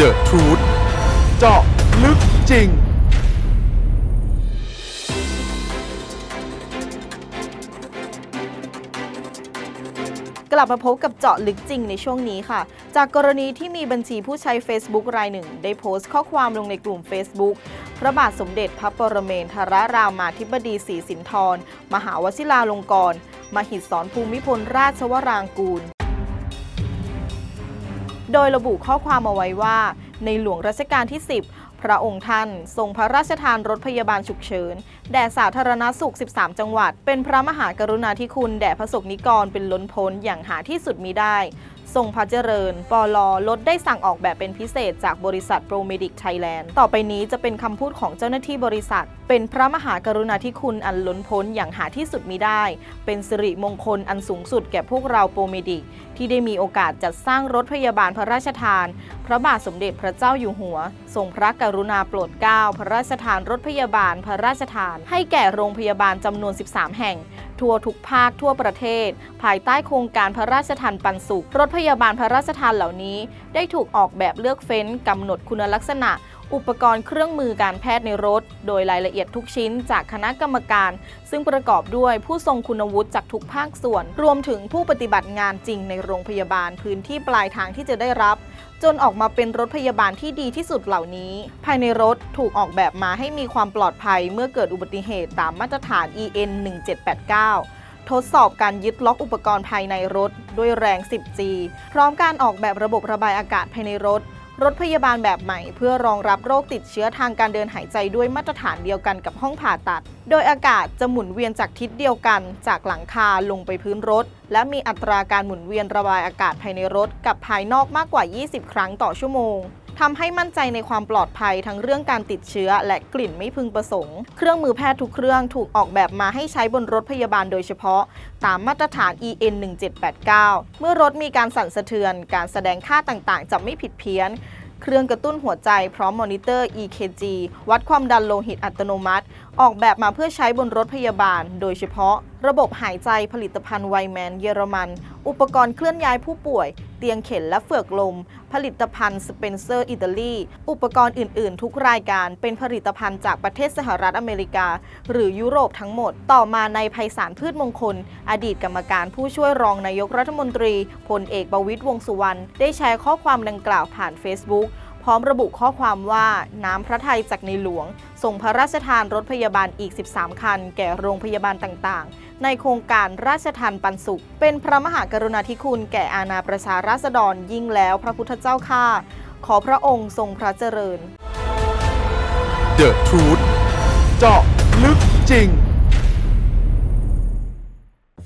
The Truth เจาะลึกจริง กลับมาพบกับเจาะลึกจริงในช่วงนี้ค่ะ จากกรณีที่มีบัญชีผู้ใช้ Facebook รายหนึ่ง ได้โพสต์ข้อความลงในกลุ่ม Facebook พระบาทสมเด็จพระปรเมนทรรามาธิบดีศรีสินธร มหาวชิราลงกรณ์มหิดสรภูมิพลราชวรางกูล โดยระบุข้อความเอาไว้ว่า ในหลวงรัชกาลที่ 10 พระองค์ท่านทรงพระราชทานรถพยาบาลฉุกเฉิน แด่สาธารณสุข 13 จังหวัด เป็นพระมหากรุณาธิคุณแด่พระสงฆ์นิกรเป็นล้นพ้นอย่างหาที่สุดมิได้ ทรงพระเจริญ ปลอลดได้สั่งออกแบบเป็นพิเศษจากบริษัทโปรเมดิกไทยแลนด์ ต่อไปนี้จะเป็นคำพูดของเจ้าหน้าที่บริษัท เป็นพระมหากรุณาธิคุณอันล้นพ้นอย่างหาที่สุดมิได้ เป็นสิริมงคลอันสูงสุดแก่พวกเราโปรเมดิก ที่ได้มีโอกาสจัดสร้างรถพยาบาลพระราชทาน พระบาทสมเด็จพระเจ้าอยู่หัว ทรงพระกรุณาโปรดเกล้าพระราชทานรถพยาบาลพระราชทาน ให้แก่โรงพยาบาลจำนวน 13 แห่งทั่วทุกภาคทั่วประเทศ ภายใต้โครงการพระราชทานปันสุข รถพยาบาลพระราชทานเหล่านี้ ได้ถูกออกแบบเลือกเฟ้นกำหนดคุณลักษณะ อุปกรณ์เครื่องมือการแพทย์ในรถ โดยรายละเอียดทุกชิ้นจากคณะกรรมการ ซึ่งประกอบด้วยผู้ทรงคุณวุฒิจากทุกภาคส่วน รวมถึงผู้ปฏิบัติงานจริงในโรงพยาบาลพื้นที่ปลายทางที่จะได้รับ จนออกมาเป็นรถพยาบาลที่ดีที่สุดเหล่านี้ ภายในรถถูกออกแบบมาให้มีความปลอดภัยเมื่อเกิดอุบัติเหตุตามมาตรฐาน EN 1789ทดสอบการยึดล็อกอุปกรณ์ภายในรถ ด้วยแรง 10G พร้อมการออกแบบระบบระบายอากาศภายในรถ รถพยาบาลแบบใหม่ เพื่อรองรับโรคติดเชื้อทางการเดินหายใจด้วยมาตรฐานเดียวกันกับห้องผ่าตัด โดยอากาศจะหมุนเวียนจากทิศเดียวกัน จากหลังคาลงไปพื้นรถ และมีอัตราการหมุนเวียนระบายอากาศภายในรถกับภายนอกมากกว่า 20 ครั้งต่อชั่วโมง ทำให้มั่นใจในความปลอดภัยทั้งเรื่องการติดเชื้อ และกลิ่นไม่พึงประสงค์ เครื่องมือแพทย์ทุกเครื่องถูกออกแบบมาให้ใช้บนรถพยาบาลโดยเฉพาะ ตามมาตรฐาน EN 1789 เมื่อรถมีการสั่นสะเทือน การแสดงค่าต่างๆ จะไม่ผิดเพี้ยนเครื่องกระตุ้นหัวใจพร้อมมอนิเตอร์ EKG วัดความดันโลหิตอัตโนมัติ ออกแบบมาเพื่อใช้บนรถพยาบาล โดยเฉพาะ ระบบหายใจผลิตภัณฑ์ไวแมนเยอรมัน อุปกรณ์เคลื่อนย้ายผู้ป่วย เตียงเข็นและเฟือกลม ผลิตภัณฑ์สเปนเซอร์อิตาลีอุปกรณ์อื่น ๆ ทุกรายการเป็นผลิตภัณฑ์จากประเทศสหรัฐอเมริกา หรือยุโรปทั้งหมด ต่อมาในภัยสารพืชมงคล อดีตกรรมการผู้ช่วยรองนายกรัฐมนตรีพลเอกประวิตรวงสุวรรณได้แชร์ข้อความดังกล่าวผ่าน Facebook พร้อมระบุข้อความว่าน้ำพระทัยจากในหลวง ส่งพระราชทานรถพยาบาลอีก 13 คัน แก่โรงพยาบาลต่างๆ ในโครงการราชทานปันสุข เป็นพระมหากรุณาธิคุณแก่อาณาประชาราษฎรยิ่งแล้วพระพุทธเจ้าข้าขอพระองค์ทรงพระเจริญ The Truth เจาะลึกจริง